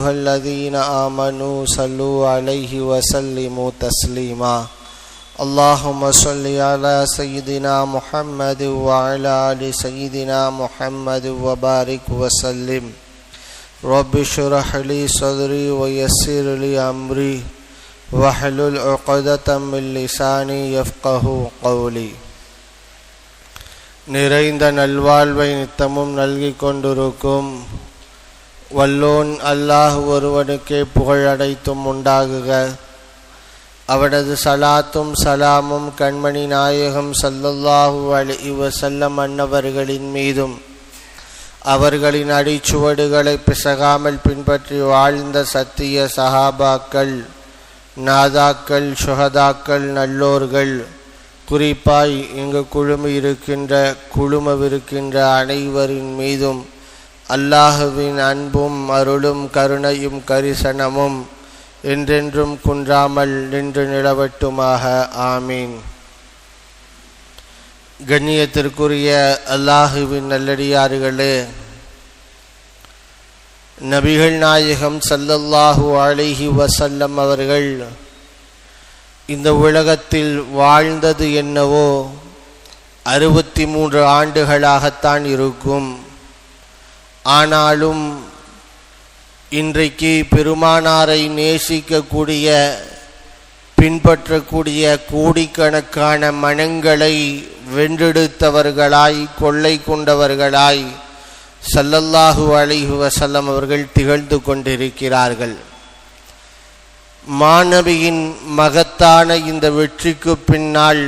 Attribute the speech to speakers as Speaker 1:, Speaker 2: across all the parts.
Speaker 1: أيها الذين آمنوا صلوا عليه وسلموا تسليما اللهم صل على سيدنا محمد وعلى آل سيدنا محمد وبارك وسلم رب اشرح لي صدري ويسر لي أمري واحلل عقدة من لساني يفقه قولي நிறைந்த நல்வாழ்வை நித்தமும் நல்கிக் கொண்டிருக்கும் வல்லோன் அல்லாஹ் ஒருவனுக்கே புகழடைத்தும் உண்டாகுக. அவனது சலாத்தும் சலாமும் கண்மணி நாயகம் சல்லல்லாஹு அலைஹி வஸல்லம் அன்னவர்களின் மீதும் அவர்களின் அடிச்சுவடுகளை பிசகாமல் பின்பற்றி வாழ்ந்த சத்திய சஹாபாக்கள் நாதாக்கள் சுகதாக்கள் நல்லோர்கள் குறிப்பாய் இங்கு குழுமி இருக்கின்ற குழுமவிருக்கின்ற அனைவரின் மீதும் அல்லாஹுவின் அன்பும் அருளும் கருணையும் கரிசனமும் என்றென்றும் குன்றாமல் நின்று நிலவட்டுமாக. ஆமீன். கண்ணியத்திற்குரிய அல்லாஹுவின் நல்லடியார்களே நபிகள் நாயகம் சல்லல்லாஹு அலைஹி வசல்லம் அவர்கள் இந்த உலகத்தில் வாழ்ந்தது என்னவோ அறுபத்தி மூன்று ஆண்டுகளாகத்தான் இருக்கும். ஆனாலும் இன்றைக்கு பெருமானாரை நேசிக்கக்கூடிய பின்பற்றக்கூடிய கோடிக்கணக்கான மனங்களை வென்றெடுத்தவர்களாய் கொள்ளை கொண்டவர்களாய் சல்லல்லாஹு அலிஹு வசல்லம் அவர்கள் திகழ்ந்து கொண்டிருக்கிறார்கள். மாணவியின் மகத்தான இந்த வெற்றிக்கு பின்னால்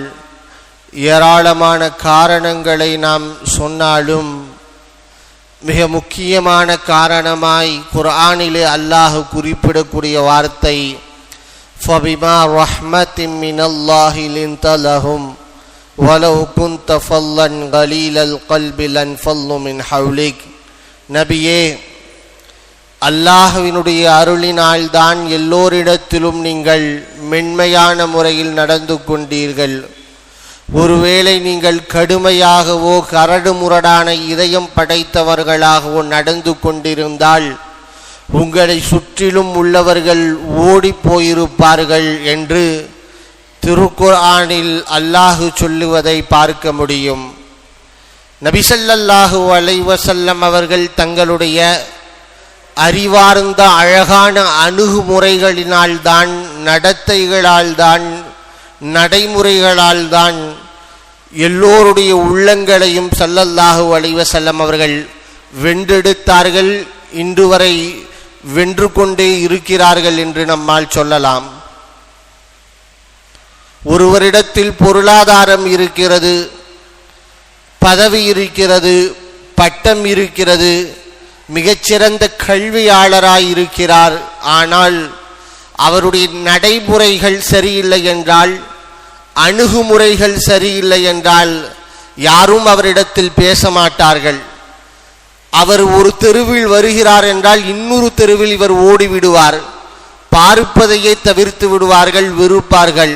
Speaker 1: ஏராளமான காரணங்களை நாம் சொன்னாலும் மிக முக்கியமான காரணமாய் குர்ஆனிலே அல்லாஹ் குறிப்பிடக்கூடிய வார்த்தை ஃபபிமா ரஹ்மத்தின் மினல்லாஹி லின்த லஹும் ولو كنت فظا غليل القلب لانفضوا من حولك நபியே அல்லாஹுவினுடைய அருளினால் தான் எல்லோரிடத்திலும் நீங்கள் மென்மையான முறையில் நடந்து கொண்டீர்கள் ஒருவேளை நீங்கள் கடுமையாகவோ கரடுமுரடான இதயம் படைத்தவர்களாகவோ நடந்து கொண்டிருந்தால் உங்களை சுற்றிலும் உள்ளவர்கள் ஓடி போயிருப்பார்கள் என்று திருக்குர்ஆனில் அல்லாஹு சொல்லுவதை பார்க்க முடியும். நபிசல்லாஹு அலைவசல்லம் அவர்கள் தங்களுடைய அறிவார்ந்த அழகான அணுகுமுறைகளினால்தான் நடத்தைகளால்தான் நடைமுறைகளால்தான் எல்லோருடைய உள்ளங்களையும் சல்லல்லாஹு அலைவசல்லம் அவர்கள் வென்றெடுத்தார்கள். இன்று வரை வென்று கொண்டே இருக்கிறார்கள் என்று நம்மால் சொல்லலாம். ஒருவரிடத்தில் பொருளாதாரம் இருக்கிறது பதவி இருக்கிறது பட்டம் இருக்கிறது மிகச்சிறந்த கல்வியாளராய் இருக்கிறார். ஆனால் அவருடைய நடைமுறைகள் சரியில்லை என்றால் அணுகுமுறைகள் சரியில்லை என்றால் யாரும் அவரிடத்தில் பேச மாட்டார்கள் அவர் ஒரு தெருவில் வருகிறார் என்றால் இன்னொரு தெருவில் இவர் ஓடிவிடுவார். பார்ப்பதையே தவிர்த்து விடுவார்கள் வெறுப்பார்கள்.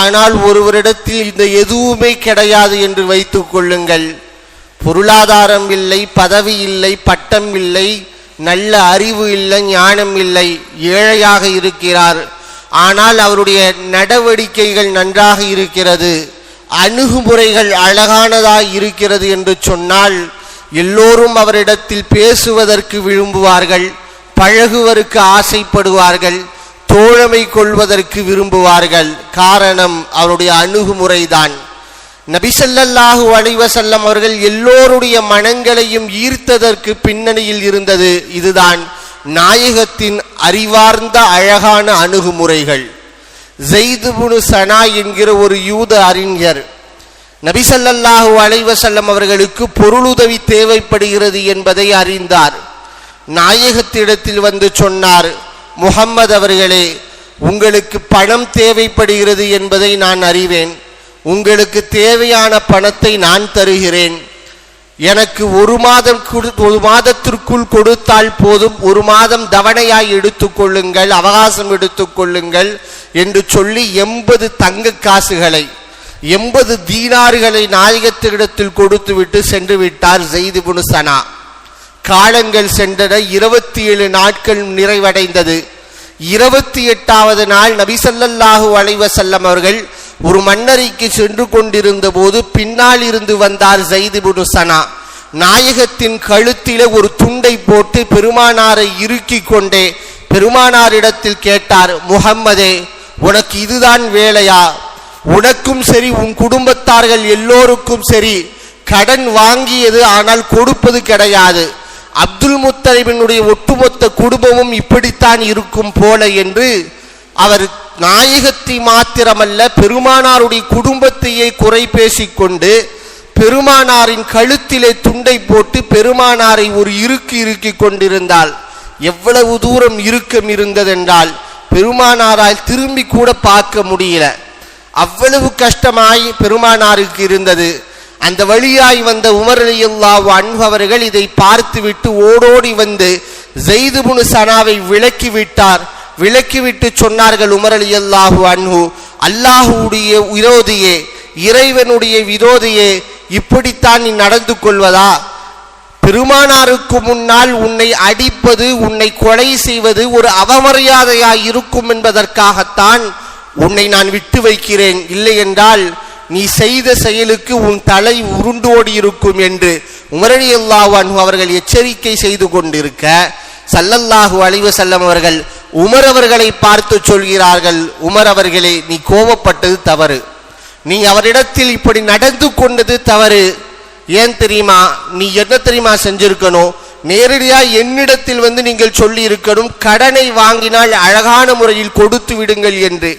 Speaker 1: ஆனால் ஒருவரிடத்தில் இந்த எதுவுமே கிடையாது என்று வைத்துக் கொள்ளுங்கள். பொருளாதாரம் இல்லை பதவி இல்லை பட்டம் இல்லை நல்ல அறிவு இல்லை ஞானம் இல்லை ஏழையாக இருக்கிறார். ஆனால் அவருடைய நடவடிக்கைகள் நன்றாக இருக்கிறது. அணுகுமுறைகள் அழகானதாய் இருக்கிறது என்று சொன்னால் எல்லோரும் அவரிடத்தில் பேசுவதற்கு விரும்புவார்கள் பழகுவதற்கு ஆசைப்படுவார்கள் தோழமை கொள்வதற்கு விரும்புவார்கள். காரணம் அவருடைய அணுகுமுறைதான். நபிசல்லாஹு அலைவசல்லம் அவர்கள் எல்லோருடைய மனங்களையும் ஈர்த்ததற்கு பின்னணியில் இருந்தது இதுதான். நாயகத்தின் அறிவார்ந்த அழகான அணுகுமுறைகள். ஜெய்துபுனு சனா என்கிற ஒரு யூத அறிஞர் நபிசல்லாஹு அலைவசல்லம் அவர்களுக்கு பொருளுதவி தேவைப்படுகிறது என்பதை அறிந்தார். நாயகத்திடத்தில் வந்து சொன்னார் முகம்மது அவர்களே உங்களுக்கு பணம் தேவைப்படுகிறது என்பதை நான் அறிவேன். உங்களுக்கு தேவையான பணத்தை நான் தருகிறேன். எனக்கு ஒரு மாதம் ஒரு மாதத்திற்குள் கொடுத்தால் போதும். ஒரு மாதம் தவணையாய் எடுத்துக்கொள்ளுங்கள் அவகாசம் எடுத்துக்கொள்ளுங்கள் என்று சொல்லி எண்பது தங்க காசுகளை எண்பது தீனார்களை நாயகத்திடத்தில் கொடுத்துவிட்டு சென்று விட்டார் செய்து புனுசனா காலங்கள் சென்றன இருபத்தி ஏழு நாட்கள் நிறைவடைந்தது. இருபத்தி எட்டாவது நாள் நபிசல்லாஹு அலைவசல்லம் அவர்கள் ஒரு மன்னரைக்கு சென்று கொண்டிருந்த போது பின்னால் இருந்து வந்தார் ஜெய்திபுடு சனா. நாயகத்தின் கழுத்திலே ஒரு துண்டை போட்டு பெருமானாரை இறுக்கி கொண்டே பெருமானாரிடத்தில் கேட்டார் முகம்மதே உனக்கு இதுதான் வேலையா? உனக்கும் சரி உன் குடும்பத்தார்கள் எல்லோருக்கும் சரி கடன் வாங்கியது ஆனால் கொடுப்பது கிடையாது. அப்துல் முத்தலிபினுடைய ஒட்டுமொத்த குடும்பமும் இப்படித்தான் இருக்கும் போல என்று அவர் நாயகத்தை மாத்திரமல்ல பெருமானாருடைய குடும்பத்தையே குறை பேசிக்கொண்டு பெருமானாரின் கழுத்திலே துண்டை போட்டு பெருமானாரை ஒரு இருக்கு இறுக்கி கொண்டிருந்தால் எவ்வளவு தூரம் இறுக்கம் இருந்ததென்றால் பெருமானாரால் திரும்பி கூட பார்க்க முடியல. அவ்வளவு கஷ்டமாய் பெருமானாருக்கு இருந்தது. அந்த வழியாய் வந்த உமர் அலியுல்லாஹு அன்பவர்கள் இதை பார்த்துவிட்டு ஓடோடி வந்து ஜெய்துபுனு சனாவை விலக்கி விட்டார். விலக்கிவிட்டு சொன்னார்கள் உமர் அலியல்லாஹு அன்ஹு அல்லாஹுடைய விரோதியே இறைவனுடைய விரோதியே இப்படித்தான் நீ நடந்து கொள்வதா? பெருமானாருக்கு முன்னால் உன்னை அடிப்பது உன்னை கொலை செய்வது ஒரு அவமரியாதையாய் இருக்கும் என்பதற்காகத்தான் உன்னை நான் விட்டு வைக்கிறேன். இல்லை என்றால் நீ செய்த செயலுக்கு உன் தலை உருண்டோடி இருக்கும் என்று உமரணி அல்லாஹ் அவர்கள் எச்சரிக்கை செய்து கொண்டிருக்க சல்லல்லாஹு அழிவு செல்லம் அவர்கள் உமர் அவர்களை பார்த்து சொல்கிறார்கள் உமர் அவர்களே நீ கோபப்பட்டது தவறு. நீ அவரிடத்தில் இப்படி நடந்து கொண்டது தவறு. ஏன் தெரியுமா? நீ என்ன தெரியுமா செஞ்சிருக்கணும்? நேரடியா என்னிடத்தில் வந்து நீங்கள் சொல்லி இருக்கணும் கடனை வாங்கினால் அழகான முறையில் கொடுத்து விடுங்கள் என்று.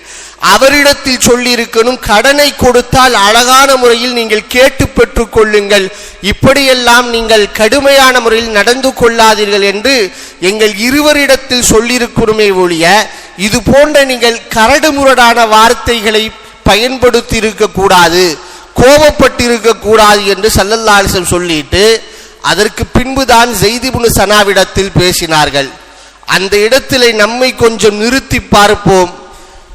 Speaker 1: அவரிடத்தில் சொல்லி இருக்கணும் கடனை கொடுத்தால் அழகான முறையில் நீங்கள் கேட்டு பெற்றுக் கொள்ளுங்கள். இப்படியெல்லாம் நீங்கள் கடுமையான முறையில் நடந்து கொள்ளாதீர்கள் என்று எங்கள் இருவரிடத்தில் சொல்லியிருக்கணுமே ஒழிய இது போன்ற நீங்கள் கரடுமுரடான வார்த்தைகளை பயன்படுத்தி இருக்கக்கூடாது கோபப்பட்டிருக்க கூடாது என்று சல்லல்லாசம் சொல்லிட்டு அதற்கு பின்புதான் ஜெய்திபுனு சனாவிடத்தில் பேசினார்கள். அந்த இடத்திலே நம்மை கொஞ்சம் நிறுத்தி பார்ப்போம்.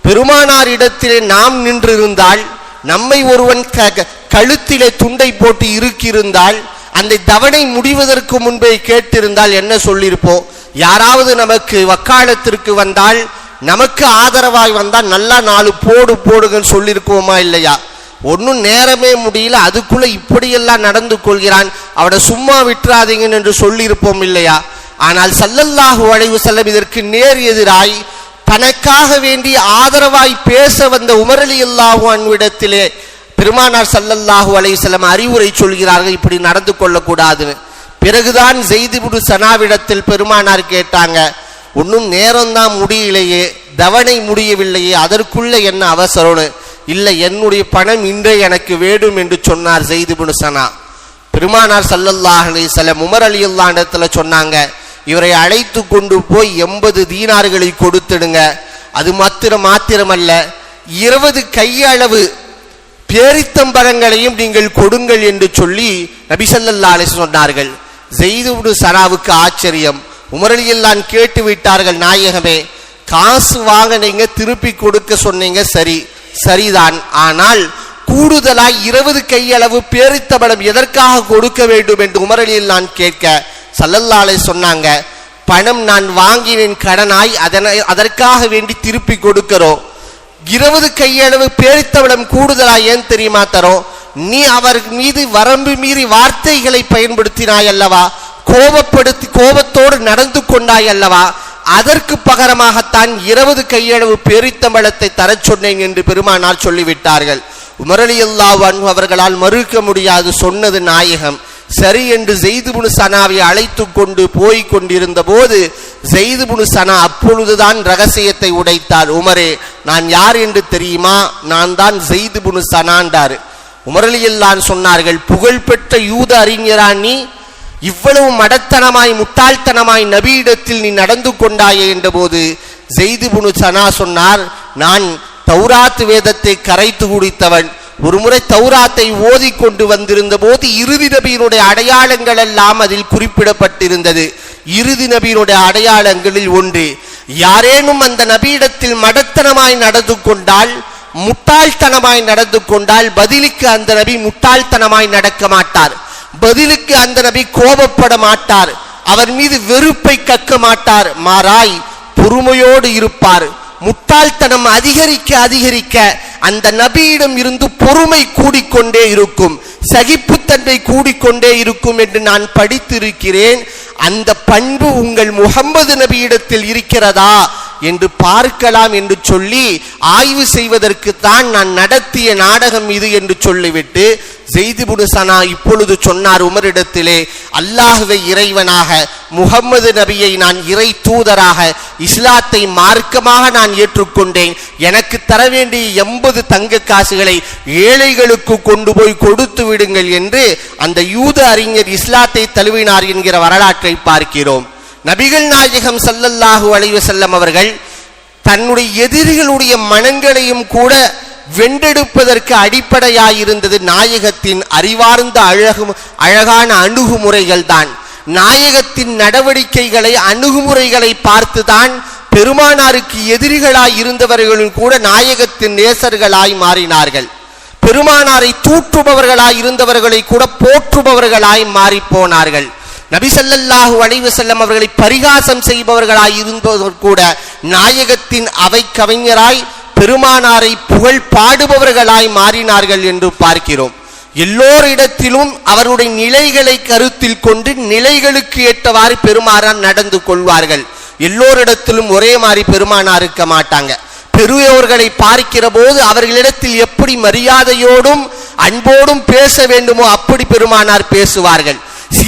Speaker 1: பெருமானார் இடத்திலே நாம் நின்றிருந்தால் நம்மை ஒருவன் க- க- கழுத்திலே துண்டை போட்டு இருக்கியிருந்தால் அந்த தவணை முடிவதற்கு முன்பே கேட்டிருந்தால் என்ன சொல்லியிருப்போம்? யாராவது நமக்கு வக்காலத்திற்கு வந்தால் நமக்கு ஆதரவாய் வந்தால் நல்லா நாலு போடு போடுங்கன்னு சொல்லியிருக்கோமா இல்லையா? ஒன்றும் நேரமே முடியல அதுக்குள்ளே இப்படியெல்லாம் நடந்து கொள்கிறான். அவனை சும்மா விட்டுறாதீங்கன்னு என்று சொல்லியிருப்போம் இல்லையா? ஆனால் சல்லல்லாஹு வளைவு செல்லம் இதற்கு நேர் எதிராய் தனக்காக வேண்டி ஆதரவாய் பேச வந்த உமரலி அல்லாஹு அன்விடத்திலே பெருமானார் சல்லல்லாஹு அலைஹிஸ்ஸலாம் அறிவுரை சொல்கிறார்கள் இப்படி நடந்து கொள்ளக்கூடாதுன்னு பிறகுதான் செய்திபுடு சனாவிடத்தில் பெருமானார் கேட்டாங்க ஒன்றும் நேரம்தான் முடியலையே தவணை முடியவில்லையே அதற்குள்ள என்ன அவசரம்னு? இல்லை என்னுடைய பணம் இன்றே எனக்கு வேண்டும் என்று சொன்னார் செய்திபுடு சனா. பெருமானார் சல்லல்லாஹ் அலைஹிஸ்ஸலாம் உமர் அலி இடத்துல சொன்னாங்க இவரை அழைத்து கொண்டு போய் எண்பது தீனார்களை கொடுத்துடுங்க. அது மாத்திரம் மாத்திரமல்ல இருபது கையளவு பேரித்தம்பரங்களையும் நீங்கள் கொடுங்கள் என்று சொல்லி நபிசல்லா அலிஸ் சொன்னார்கள். ஜெய்துபுடு சனாவுக்கு ஆச்சரியம். உமரலியெல்லாம் கேட்டு விட்டார்கள் நாயகமே காசு வாங்க நீங்க திருப்பி கொடுக்க சொன்னீங்க சரி. சரிதான். ஆனால் கூடுதலாய் இருபது கையளவு பேரித்தபலம் எதற்காக கொடுக்க வேண்டும் என்று உமரலியில் நான் கேட்க சல்லல்லாலே சொன்னாங்க பணம் நான் வாங்கினேன் கடனாய் அதனை அதற்காக வேண்டி திருப்பி கொடுக்கிறோம். இருபது கையளவு பேரித்தவளம் கூடுதலா ஏன் தெரியுமா தரும்? நீ அவர் மீது வரம்பு மீறி வார்த்தைகளை பயன்படுத்தினாய் அல்லவா? கோபப்படுத்தி கோபத்தோடு நடந்து கொண்டாய் அல்லவா? அதற்கு பகரமாகத்தான் இருபது கையளவு பேரித்தம்பளத்தை தரச் சொன்னேன் என்று பெருமானால் சொல்லிவிட்டார்கள். உமரலியல்லாஹு அன்ஹு அவர்களால் மறுக்க முடியாது சொன்னது நாயகம். சரி என்று ஜெய்துபுனு சனாவை அழைத்து கொண்டு போய் கொண்டிருந்த போது ஜெய்துபுனு சனா அப்பொழுதுதான் ரகசியத்தை உடைத்தார். உமரே நான் யார் என்று தெரியுமா? நான் தான் ஜெய்துபுனு சனாண்டார் உமரலியல்லான் சொன்னார்கள் புகழ்பெற்ற யூத அறிஞரான் நீ? இவ்வளவு மடத்தனமாய் முட்டாள்தனமாய் நபியிடத்தில் நீ நடந்து கொண்டாயே என்றபோது ஜெய்துபுனு சனா சொன்னார் நான் தௌராத்து வேதத்தை கரைத்து குடித்தவன். ஒருமுறை தௌராத்தை ஓதி கொண்டு வந்திருந்த போது இறுதி நபியினுடைய அடையாளங்கள் எல்லாம் அதில் குறிப்பிடப்பட்டிருந்தது. இறுதி நபியினுடைய அடையாளங்களில் ஒன்று யாரேனும் அந்த நபியிடத்தில் மடத்தனமாய் நடந்து கொண்டால் முட்டாள்தனமாய் நடந்து கொண்டால் பதிலுக்கு அந்த நபி முட்டாள்தனமாய் நடக்க மாட்டார். பதிலுக்கு அந்த நபி கோபப்பட மாட்டார். அவர் மீது வெறுப்பை கக்க மாட்டார். மாறாய் பொறுமையோடு இருப்பார். முட்டாள்தனம் அதிகரிக்க அதிகரிக்க அந்த நபியிடம் இருந்து பொறுமை கூடிக்கொண்டே இருக்கும். சகிப்புத்தன்மை கூடிக்கொண்டே இருக்கும் என்று நான் படித்திருக்கிறேன். அந்த பண்பு உங்கள் முகம்மது நபியிடத்தில் இருக்கிறதா என்று பார்க்கலாம் என்று சொல்லி ஆய்வு செய்வதற்கு தான் நான் நடத்திய நாடகம் இது என்று சொல்லிவிட்டு ஜெய்திபுடு சனா இப்பொழுது சொன்னார் உமரிடத்திலே அல்லாஹுவை இறைவனாக முகம்மது நபியை நான் இறை தூதராக இஸ்லாத்தை மார்க்கமாக நான் ஏற்றுக்கொண்டேன். எனக்கு தர வேண்டிய எண்பது தங்க காசுகளை ஏழைகளுக்கு கொண்டு போய் கொடுத்து விடுங்கள் என்று அந்த யூத அறிஞர் இஸ்லாத்தை தழுவினார் என்கிற வரலாற்றை பார்க்கிறோம். நபிகள் நாயகம் சல்லல்லாஹு அலைவசல்லம் அவர்கள் தன்னுடைய எதிரிகளுடைய மனங்களையும் கூட வென்றெடுப்பதற்கு அடிப்படையாயிருந்தது நாயகத்தின் அறிவார்ந்த அழகு அழகான அணுகுமுறைகள் தான் நாயகத்தின் நடவடிக்கைகளை அணுகுமுறைகளை பார்த்துதான் பெருமானாருக்கு எதிரிகளாய் இருந்தவர்களும் கூட நாயகத்தின் நேசர்களாய் மாறினார்கள். பெருமானாரை தூற்றுபவர்களாய் இருந்தவர்களை கூட போற்றுபவர்களாய் மாறி போனார்கள். நபிசல்லாஹு அலைஹி வஸல்லம் அவர்களை பரிகாசம் செய்பவர்களாய் இருந்தவர் கூட நாயகத்தின் அவை கவிஞராய் பெருமானாரை புகழ் பாடுபவர்களாய் மாறினார்கள் என்று பார்க்கிறோம். எல்லோரிடத்திலும் அவருடைய நிலைகளை கருத்தில் கொண்டு நிலைகளுக்கு ஏற்றவாறு பெருமானார் நடந்து கொள்வார்கள். எல்லோரிடத்திலும் ஒரே மாதிரி பெருமானார் இருக்க மாட்டாங்க. பெரியவர்களை பார்க்கிற போது அவர்களிடத்தில் எப்படி மரியாதையோடும் அன்போடும் பேச வேண்டுமோ அப்படி பெருமானார் பேசுவார்கள்.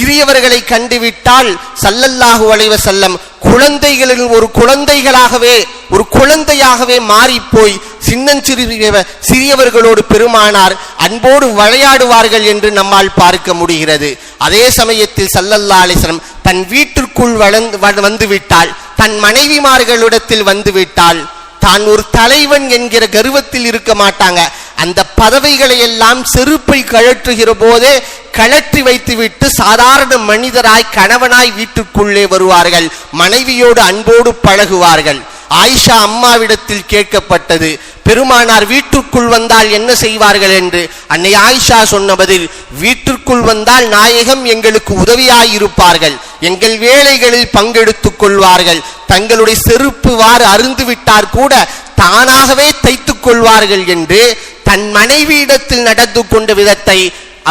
Speaker 1: சிறியவர்களை கண்டுவிட்டால் சல்லல்லாஹு அலைவ செல்லம் குழந்தைகளில் ஒரு குழந்தைகளாகவே ஒரு குழந்தையாகவே மாறிப்போய் சின்னஞ்சிறிய சிறியவர்களோடு பெருமானார் அன்போடு விளையாடுவார்கள் என்று நம்மால் பார்க்க முடிகிறது. அதே சமயத்தில் சல்லல்லா அலிஸ்லம் தன் வீட்டிற்குள் வளர்ந்து வந்துவிட்டால் தன் மனைவிமார்களிடத்தில் வந்துவிட்டால் தான் ஒரு தலைவன் என்கிற கர்வத்தில் இருக்க மாட்டாங்க. அந்த பதவிகளை எல்லாம் செருப்பை கழற்றுகிற போதே கழற்றி வைத்துவிட்டு சாதாரண மனிதராய் கணவனாய் வீட்டுக்குள்ளே வருவார்கள். மனைவியோடு அன்போடு பழகுவார்கள். ஆயிஷா அம்மாவிடத்தில் கேட்கப்பட்டது பெருமானார் வீட்டுக்குள் வந்தால் என்ன செய்வார்கள் என்று? அன்னை ஆயிஷா சொன்ன பதில் வீட்டிற்குள் வந்தால் நாயகம் எங்களுக்கு உதவியாயிருப்பார்கள். எங்கள் வேலைகளில் பங்கெடுத்துக் கொள்வார்கள். தங்களுடைய செருப்பு வாறு அருந்து விட்டார் கூட தானாகவே தைத்துக் கொள்வார்கள் என்று தன் மனைவியிடத்தில் நடந்து கொண்ட விதத்தை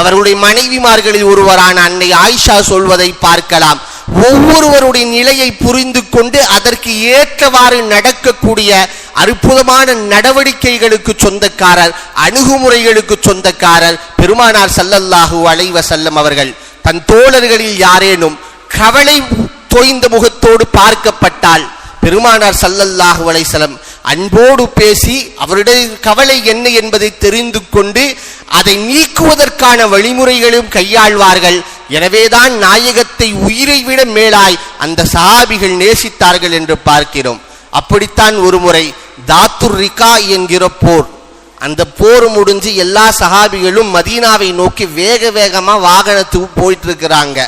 Speaker 1: அவருடைய மனைவிமார்களில் ஒருவரான அன்னை ஆயிஷா சொல்வதை பார்க்கலாம். ஒவ்வொருவருடைய நிலையை புரிந்து கொண்டு அதற்கு ஏற்றவாறு நடக்கக்கூடிய அற்புதமான நடவடிக்கைகளுக்கு சொந்தக்காரர் அணுகுமுறைகளுக்கு சொந்தக்காரர் பெருமானார் சல்லல்லாஹு அலைவ செல்லம் அவர்கள். தன் தோழர்களில் யாரேனும் கவலை தோய்ந்த முகத்தோடு பார்க்கப்பட்டால் பெருமானார் சல்லல்லாஹு அலைசலம் அன்போடு பேசி அவருடைய கவலை என்ன என்பதை தெரிந்து கொண்டு அதை நீக்குவதற்கான வழிமுறைகளும் கையாள்வார்கள். எனவேதான் நாயகத்தை உயிரை விட மேலாய் அந்த சஹாபிகள் நேசித்தார்கள் என்று பார்க்கிறோம். அப்படித்தான் ஒரு முறை தாத்துர் ரிகா என்கிற போர். அந்த போர் முடிஞ்சு எல்லா சஹாபிகளும் மதீனாவை நோக்கி வேக வேகமாக வாகனத்துக்கு போயிட்டு இருக்கிறாங்க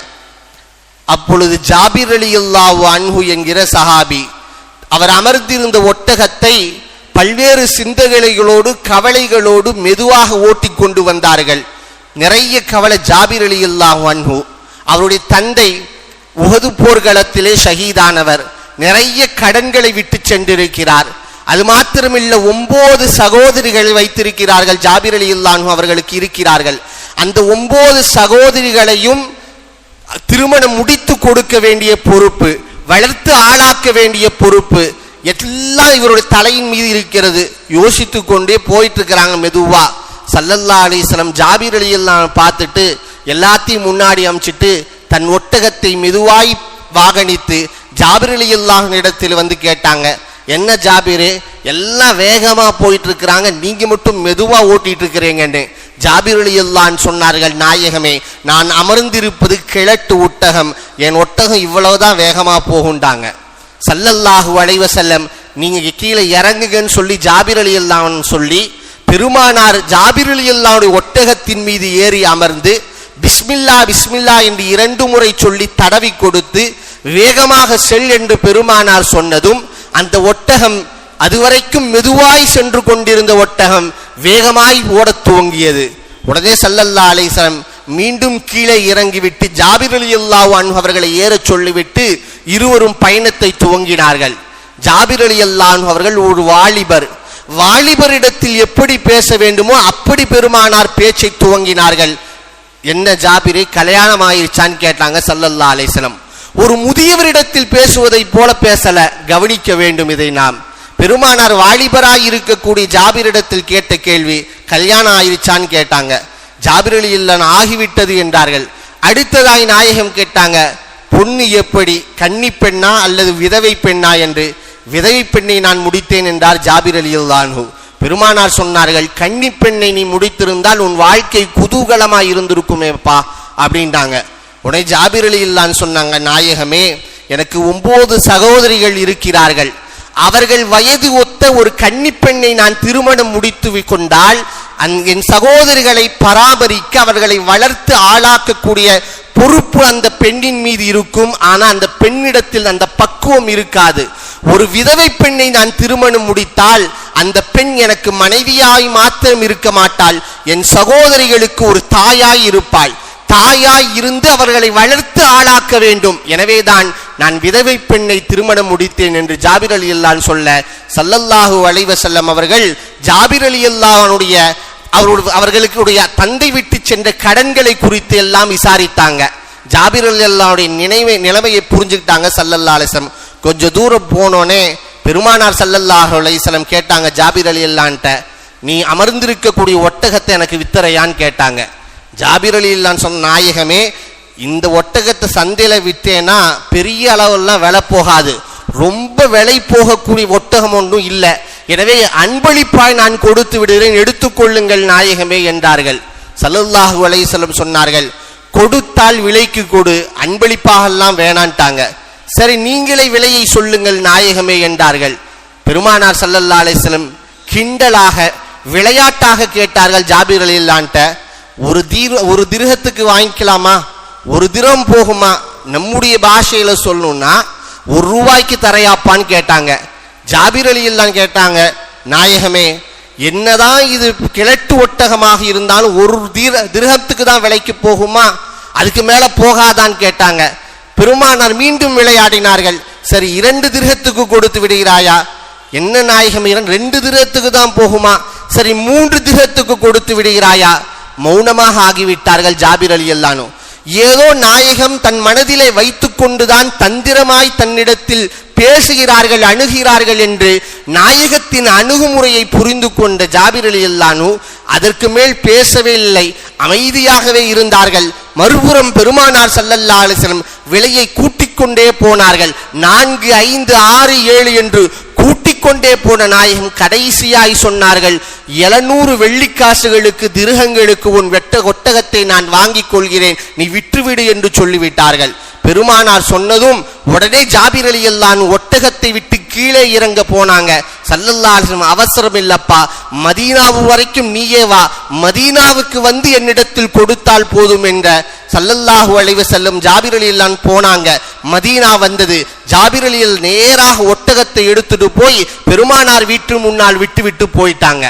Speaker 1: அப்பொழுது ஜாபிர் அலியுல்லாஹு அன்ஹு என்கிற சஹாபி அவர் அமர்ந்திருந்த ஒட்டகத்தை பல்வேறு சிந்தனைகளோடு கவலைகளோடு மெதுவாக ஓட்டி கொண்டு வந்தார்கள். நிறைய கவலை ஜாபிர் அலியுல்லாஹு அன்ஹு. அவருடைய தந்தை உகது போர்க்களத்திலே ஷஹீதானவர். நிறைய கடன்களை விட்டு சென்றிருக்கிறார். அது மாத்திரமில்ல ஒன்பது சகோதரிகள் வைத்திருக்கிறார்கள் ஜாபிர் அலியுல்லாஹு அவர்களுக்கு இருக்கிறார்கள். அந்த ஒன்பது சகோதரிகளையும் திருமணம் முடித்து கொடுக்க வேண்டிய பொறுப்பு வளர்த்து ஆளாக்க வேண்டிய பொறுப்பு எல்லாம் இவருடைய தலையின் மீது இருக்கிறது. யோசித்து கொண்டே போயிட்டு இருக்கிறாங்க மெதுவா சல்லல்லா அலிஸ்லம் ஜாபீர் அலி எல்லாம் பார்த்துட்டு எல்லாத்தையும் முன்னாடி அமைச்சிட்டு தன் ஒட்டகத்தை மெதுவாய் வாகனித்து ஜாபிரலி அலி இடத்தில் வந்து கேட்டாங்க. என்ன ஜாபீரு? எல்லாம் வேகமா போயிட்டு இருக்கிறாங்க நீங்க மட்டும் மெதுவா ஓட்டிட்டு இருக்கிறீங்கன்னு ஜாபிரலியல்லான் சொன்னார்கள் நாயகமே நான் அமர்ந்திருப்பது கிழட்டு ஒட்டகம். என் ஒட்டகம் இவ்வளவுதான் வேகமா போகுண்டாங்க சல்லல்லாஹு அலைவ செல்லம் நீங்க கீழே இறங்குங்கன்னு சொல்லி ஜாபிரலியல்லான் சொல்லி பெருமானார் ஜாபீர் ஒட்டகத்தின் மீது ஏறி அமர்ந்து பிஸ்மில்லா பிஸ்மில்லா என்று இரண்டு முறை சொல்லி தடவி கொடுத்து வேகமாக செல் என்று பெருமானார் சொன்னதும் அந்த ஒட்டகம் அதுவரைக்கும் மெதுவாய் சென்று கொண்டிருந்த ஒட்டகம் வேகமாய் ஓடத் துவங்கியது. உடனே சல்லல்லா அலைஹிஸ்ஸலாம் மீண்டும் கீழே இறங்கிவிட்டு ஜாபிர் அலி அல்லாஹ் அவர்களை ஏறச் சொல்லிவிட்டு இருவரும் பயணத்தை துவங்கினார்கள். ஜாபிர் அலி அல்லாஹ் அவர்கள் ஒரு வாலிபர். வாலிபரிடத்தில் எப்படி பேச வேண்டுமோ அப்படி பெருமானார் பேச்சை துவங்கினார்கள். என்ன ஜாபிரை கல்யாணம் ஆயிருச்சான்னு கேட்டாங்க சல்லல்லா அலிஸ்லம் ஒரு முதியவரிடத்தில் பேசுவதைப் போல பேசல கவனிக்க வேண்டும் இதை நாம். பெருமானார் வாலிபராய் இருக்கக்கூடிய ஜாபிரிடத்தில் கேட்ட கேள்வி கல்யாணம் ஆயிருச்சான்னு கேட்டாங்க. ஜாபிரலி இல்லன் ஆகிவிட்டது என்றார்கள். அடுத்ததாய் நாயகம் கேட்டாங்க பொண்ணு எப்படி? கன்னி பெண்ணா அல்லது விதவை பெண்ணா? என்று. விதவை பெண்ணை நான் முடித்தேன் என்றார் ஜாபிர் அலியுல்லானு பெருமானார் சொன்னார்கள் கன்னி பெண்ணை நீ முடித்திருந்தால் உன் வாழ்க்கை குதூகலமாய் இருந்திருக்குமேப்பா அப்படின்ட்டாங்க உடனே ஜாபிர் அலி இல்லான்னு சொன்னாங்க நாயகமே எனக்கு ஒன்பது சகோதரிகள் இருக்கிறார்கள். அவர்கள் வயது ஒத்த ஒரு கன்னிப்பெண்ணை நான் திருமணம் முடித்து கொண்டால் அந் என் சகோதரிகளை பராமரிக்க அவர்களை வளர்த்து ஆளாக்கக்கூடிய பொறுப்பு அந்த பெண்ணின் மீது இருக்கும். ஆனால் அந்த பெண்ணிடத்தில் அந்த பக்குவம் இருக்காது. ஒரு விதவை பெண்ணை நான் திருமணம் முடித்தால் அந்த பெண் எனக்கு மனைவியாய் மாத்திரம் இருக்க மாட்டாள். என் சகோதரிகளுக்கு ஒரு தாயாய் இருப்பாள். தாயாய் இருந்து அவர்களை வளர்த்து ஆளாக்க வேண்டும். எனவேதான் நான் விதவை பெண்ணை திருமணம் முடித்தேன் என்று ஜாபிர் அலி அல்லான் சொல்ல சல்லல்லாஹு அலைவ செல்லம் அவர்கள் ஜாபிர் அலி அல்லாஹ்வுடைய அவருடைய அவர்களுடைய தந்தை விட்டு சென்ற கடன்களை குறித்து எல்லாம் விசாரித்தாங்க. ஜாபிர் அலி அல்லாவுடைய நினைவை நிலைமையை புரிஞ்சுக்கிட்டாங்க சல்லல்லா அலிசம் கொஞ்சம் தூரம் போனோனே பெருமானார் சல்லல்லாஹு அலைசலம் கேட்டாங்க ஜாபிர் அலி அல்லான்ட்ட நீ அமர்ந்திருக்கக்கூடிய ஒட்டகத்தை எனக்கு வித்தரையான்னு கேட்டாங்க. ஜாபிர் அலி இல்லான்னு சொன்ன நாயகமே இந்த ஒட்டகத்தை சந்தையில் விற்றேன்னா பெரிய அளவெல்லாம் விலை போகாது. ரொம்ப விலை போகக்கூடிய ஒட்டகம் ஒன்றும் இல்லை. எனவே அன்பளிப்பாய் நான் கொடுத்து விடுகிறேன் எடுத்துக்கொள்ளுங்கள் நாயகமே என்றார்கள். சல்லல்லாஹு அலைஹிஸ்ஸலாம் சொன்னார்கள் கொடுத்தால் விலைக்கு கொடு அன்பளிப்பாகலாம் வேணான்ட்டாங்க. சரி நீங்களே விலையை சொல்லுங்கள் நாயகமே என்றார்கள். பெருமானார் சல்லல்லா அலைஹிஸ்ஸலாம் கிண்டலாக விளையாட்டாக கேட்டார்கள் ஜாபீர் அலில்லான்ட்ட ஒரு தீர ஒரு திருகத்துக்கு வாங்கிக்கலாமா? ஒரு திரம் போகுமா? நம்முடைய பாஷையில சொல்லணும்னா ஒரு ரூபாய்க்கு தரையாப்பான்னு கேட்டாங்க. ஜாபீர் தான் கேட்டாங்க நாயகமே என்னதான் இது கிழட்டு ஒட்டகமாக இருந்தாலும் ஒரு தீர திருகத்துக்கு தான் விலைக்கு போகுமா? அதுக்கு மேல போகாதான்னு கேட்டாங்க. பெருமானார் மீண்டும் விளையாடினார்கள். சரி இரண்டு திருகத்துக்கு கொடுத்து விடுகிறாயா? என்ன நாயகம் இரண்டு ரெண்டு திருகத்துக்கு தான் போகுமா? சரி மூன்று திருகத்துக்கு கொடுத்து விடுகிறாயா? மௌனமாக ஆகிவிட்டார்கள் ஜாபிர் அலி அல்லானோ. ஏதோ நாயகம் தன் மனதிலே வைத்துக்கொண்டுதான் தந்திரமாய் தன்னிடத்தில் பேசுகிறார்கள் அணுகிறார்கள் என்று நாயகத்தின் அணுகுமுறையை புரிந்து கொண்ட ஜாபிர் அலி அல்லானு அதற்கு மேல் பேசவே இல்லை அமைதியாகவே இருந்தார்கள். மறுபுறம் பெருமானார் சல்லல்லா அலிஸ்லம் விலையை கூட்டிக் கொண்டே போனார்கள். நான்கு ஐந்து ஆறு ஏழு என்று கூட்டிக் கொண்டே போன நாயகம் கடைசியாய் சொன்னார்கள் எழுநூறு வெள்ளிக்காசுகளுக்கு திருகங்களுக்கு உன் வெட்ட ஒட்டகத்தை நான் வாங்கிக் கொள்கிறேன். நீ விற்றுவிடு என்று சொல்லிவிட்டார்கள். பெருமானார் சொன்னதும் உடனே ஜாபிர் அலி ஒட்டகத்தை விட்டு கீழே இறங்க போனாங்க. சல்லல்லா அவசரம் இல்லப்பா மதீனாவு வரைக்கும் நீயே வா. மதீனாவுக்கு வந்து என்னிடத்தில் கொடுத்தால் போதும் என்ற சல்லல்லாஹு அலைஹி செல்லும் ஜாபிர் அலி போனாங்க. மதீனா வந்தது. ஜாபிர் நேராக ஒட்டகத்தை எடுத்துட்டு போய் பெருமானார் வீட்டு முன்னால் விட்டு விட்டு போயிட்டாங்க.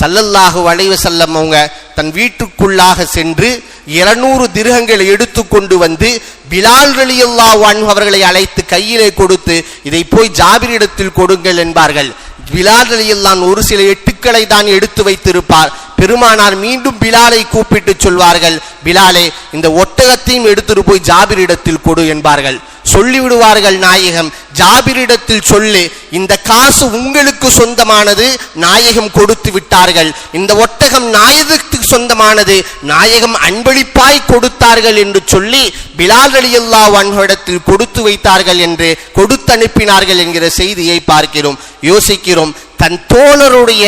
Speaker 1: சல்லல்லாஹு வளைவு செல்லம் அவங்க தன் வீட்டுக்குள்ளாக சென்று இருநூறு திருகங்களை எடுத்து கொண்டு வந்து பிலால் ரலியல்லா வான் அவர்களை அழைத்து கையிலே கொடுத்து இதை போய் ஜாபிரிடத்தில் கொடுங்கள் என்பார்கள். பிலால் ஒரு சில எட்டுக்களை தான் எடுத்து வைத்திருப்பார். பெருமானார் மீண்டும் பிலாலை கூப்பிட்டு சொல்வார்கள் பிலாலே இந்த ஒட்டகத்தையும் எடுத்துட்டு போய் ஜாபிரிடத்தில் கொடு என்பார்கள். சொல்லிவிடுவார்கள் நாயகம். ஜாபிரிடத்தில் சொல்லு இந்த காசு உங்களுக்கு சொந்தமானது நாயகம் கொடுத்து விட்டார்கள். இந்த ஒட்டகம் நாயகத்துக்கு சொந்தமானது நாயகம் அன்பளிப்பாய் கொடுத்தார்கள் என்று சொல்லி பிலால் அலியல்லா இடத்தில் கொடுத்து வைத்தார்கள் என்று கொடுத்து அனுப்பினார்கள் என்கிற செய்தியை பார்க்கிறோம் யோசிக்கிறோம். தன் தோழருடைய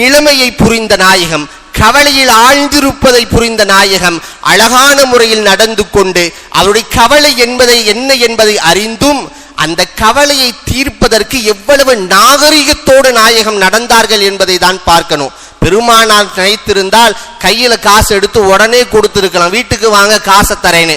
Speaker 1: நிலைமையை புரிந்த நாயகம் கவலையில் ஆழ்ந்திருப்பதை புரிந்த நாயகம் அழகான முறையில் நடந்து கொண்டு அவருடைய கவலை என்பதை என்ன என்பதை அறிந்தும் அந்த கவலையை தீர்ப்பதற்கு எவ்வளவு நாகரிகத்தோடு நாயகம் நடந்தார்கள் என்பதை தான் பார்க்கணும். பெருமானால் நினைத்திருந்தால் கையில காசு எடுத்து உடனே கொடுத்திருக்கலாம். வீட்டுக்கு வாங்க காசை தரேன்னு.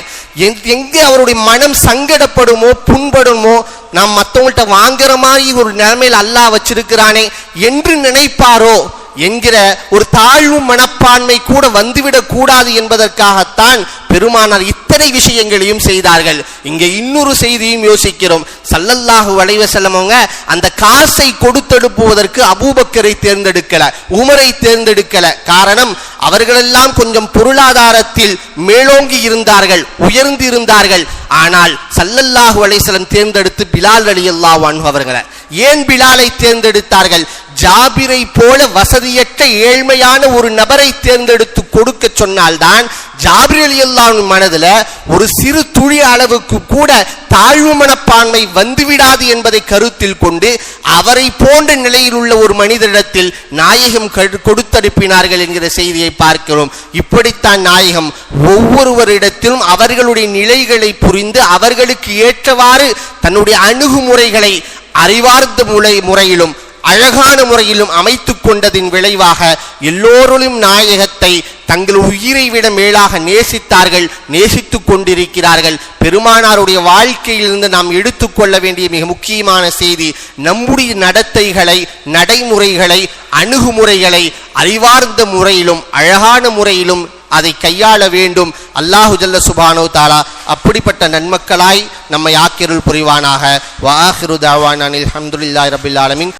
Speaker 1: எங்கே அவருடைய மனம் சங்கடப்படுமோ புண்படுமோ நாம் மற்றவங்கள்ட்ட வாங்குற மாதிரி ஒரு நிலைமையில் அல்லாஹ் வச்சிருக்கிறானே என்று நினைப்பாரோ என்கிற ஒரு தாழ்வு மனப்பான்மை கூட வந்துவிடக் கூடாது என்பதற்காகத்தான் பெருமானார் இத்தனை விஷயங்களையும் செய்தார்கள். இங்கே இன்னொரு செய்தியும் யோசிக்கிறோம். சல்லல்லாஹு அலைஹி அவங்க அந்த காசை கொடுத்தெடுப்புவதற்கு அபூபக்கரை தேர்ந்தெடுக்கல உமரை தேர்ந்தெடுக்கல. காரணம் அவர்களெல்லாம் கொஞ்சம் பொருளாதாரத்தில் மேலோங்கி இருந்தார்கள் உயர்ந்து இருந்தார்கள். ஆனால் சல்லல்லாஹு அலைஹிஸ்ஸலாம் தேர்ந்தெடுத்து பிலால் அலி அல்லாஹ் அவர்களை ஏன் பிலாலை தேர்ந்தெடுத்தார்கள்? ஜாபிரை போல வசதியற்ற ஏழ்மையான ஒரு நபரை தேர்ந்தெடுத்து கொடுக்க சொன்னால்தான் ஜாபிர் அலி அல்லாவின் மனதில் ஒரு சிறு துளி அளவுக்கு கூட தாழ்வு மனப்பான்மை வந்துவிடாது என்பதை கருத்தில் கொண்டு அவரை போன்ற நிலையில் உள்ள ஒரு மனிதரிடத்தில் நாயகம் கொடுத்தனுப்பினார்கள் என்கிற செய்தியை பார்க்கிறோம். இப்படித்தான் நாயகம் ஒவ்வொருவரிடத்திலும் அவர்களுடைய நிலைகளை புரிந்து அவர்களுக்கு ஏற்றவாறு தன்னுடைய அணுகுமுறைகளை அறிவார்ந்த முறை முறையிலும் அழகான முறையிலும் அமைத்து கொண்டதின் விளைவாக எல்லோருளும் நாயகத்தை தங்கள் உயிரை விட மேலாக நேசித்தார்கள் நேசித்து கொண்டிருக்கிறார்கள். பெருமானாருடைய வாழ்க்கையிலிருந்து நாம் எடுத்துக்கொள்ள வேண்டிய மிக முக்கியமான செய்தி நம்முடைய நடத்தைகளை நடைமுறைகளை அணுகுமுறைகளை அறிவார்ந்த முறையிலும் அழகான முறையிலும் அதை கையாள வேண்டும். அல்லாஹு ஜல்ல சுபானோ தாலா அப்படிப்பட்ட நன்மக்களாய் நம்மை ஆக்கிருள் புரிவானாக. வாஹிரு தாவான் அனில் அஹமதுல்லாஹி ரபில் ஆலமின்.